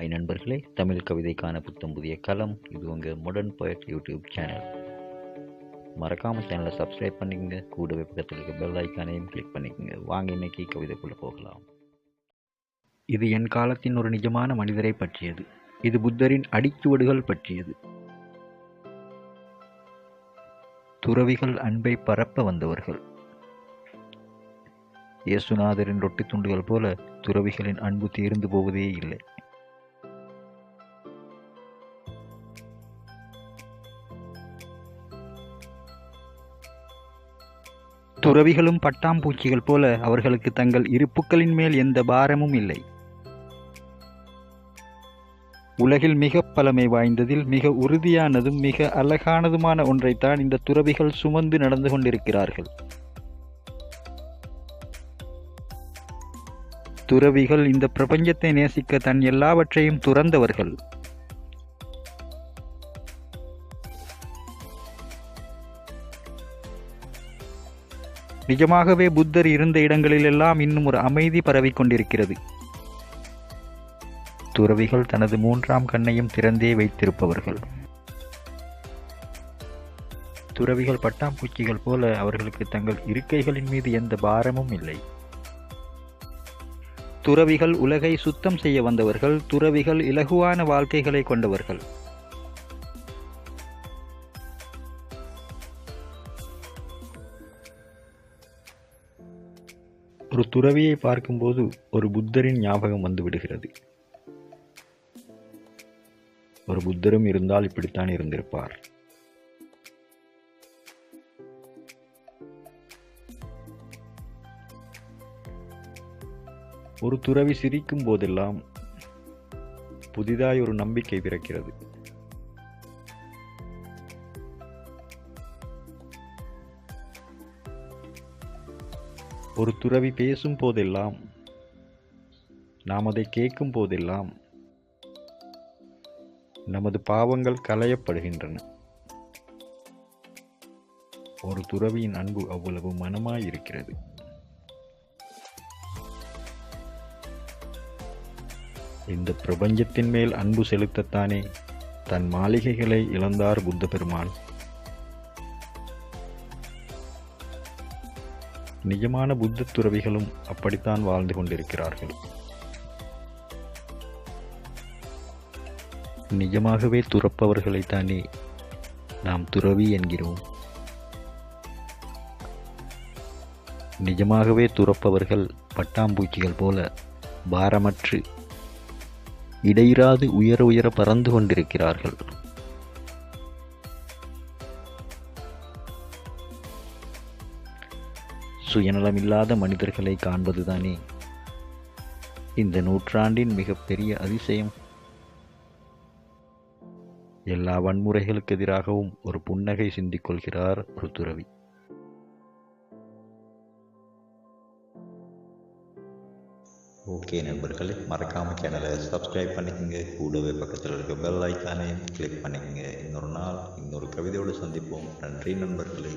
ஐ நண்பர்களே தமிழ் கவிதைக்கான புத்தம் புதிய களம். இது உங்கள் மாடர்ன் போயட் யூடியூப் சேனல் மறக்காமல் சேனலை சப்ஸ்கிரைப் பண்ணிக்கங்க. கூடவே பக்கத்தில் இருக்க பெல் ஐக்கானையும் கிளிக் பண்ணிக்கங்க. வாங்க இன்னைக்கு கவிதைக்குள்ளே போகலாம். இது என் காலத்தின் ஒரு நிஜமான மனிதரை பற்றியது. இது புத்தரின் அடிச்சுவடுகள் பற்றியது. துறவிகள் அன்பை பரப்ப வந்தவர்கள். இயேசுநாதரின் ரொட்டி துண்டுகள் போல துறவிகளின் அன்பு தீர்ந்து போவதே இல்லை. துறவிகளும் பட்டாம்பூச்சிகள் போல அவர்களுக்கு தங்கள் இருப்புக்களின் மேல் எந்த பாரமும் இல்லை. உலகில் மிக பழமை வாய்ந்ததில் மிக உறுதியானதும் மிக அழகானதுமான ஒன்றைத்தான் இந்த துறவிகள் சுமந்து நடந்து கொண்டிருக்கிறார்கள். துறவிகள் இந்த பிரபஞ்சத்தை நேசிக்க தன் எல்லாவற்றையும் துறந்தவர்கள். நிஜமாகவே புத்தர் இருந்த இடங்களிலெல்லாம் இன்னும் ஒரு அமைதி பரவிக் கொண்டிருக்கிறது. துறவிகள் தனது மூன்றாம் கண்ணையும் திறந்தே வைத்திருப்பவர்கள். துறவிகள் பட்டாம்பூச்சிகள் போல அவர்களுக்கு தங்கள் இருக்கைகளின் மீது எந்த பாரமும் இல்லை. துறவிகள் உலகை சுத்தம் செய்ய வந்தவர்கள் துறவிகள் இலகுவான வாழ்க்கைகளை கொண்டவர்கள். ஒரு துறவியை பார்க்கும்போது ஒரு புத்தரின் ஞாபகம் வந்து விடுகிறது. ஒரு புத்தரும் இருந்தால் இப்படித்தான் இருந்திருப்பார். ஒரு துறவி சிரிக்கும் போதெல்லாம் புதிதாய் ஒரு நம்பிக்கை பிறக்கிறது. ஒரு துறவி பேசும் போதெல்லாம் நாம் அதை கேட்கும் போதெல்லாம் நமது பாவங்கள் களையப்படுகின்றன. ஒரு துறவியின் அன்பு அவ்வளவு மனமாயிருக்கிறது. இந்த பிரபஞ்சத்தின் மேல் அன்பு செலுத்தத்தானே தன் மாளிகைகளை இழந்தார் புத்த பெருமான் நிஜமான புத்த துறவிகளும் அப்படித்தான் வாழ்ந்து கொண்டிருக்கிறார்கள். நிஜமாகவே துறப்பவர்களைத்தானே நாம் துறவி என்கிறோம். நிஜமாகவே துறப்பவர்கள் பட்டாம்பூச்சிகள் போல பாரமற்று இடையிறாது உயர உயர பறந்து கொண்டிருக்கிறார்கள். சுயநலமில்லாத மனிதர்களை காண்பதுதானே? இந்த நூற்றாண்டின் மிகப்பெரிய அதிசயம். எல்லா வன்முறைகளுக்கு எதிராகவும் ஒரு புன்னகை சிந்திக் கொள்கிறார் ஓகே நண்பர்களே மறக்காமல் சேனலை சப்ஸ்கிரைப் பண்ணிக்கோங்க. கூடவே பக்கத்தில் இருக்க பெல் ஐக்கானையும் கிளிக் பண்ணிக்கோங்க. இன்னொரு நாள் இன்னொரு கவிதையோடு சந்திப்போம். நன்றி நண்பர்களே.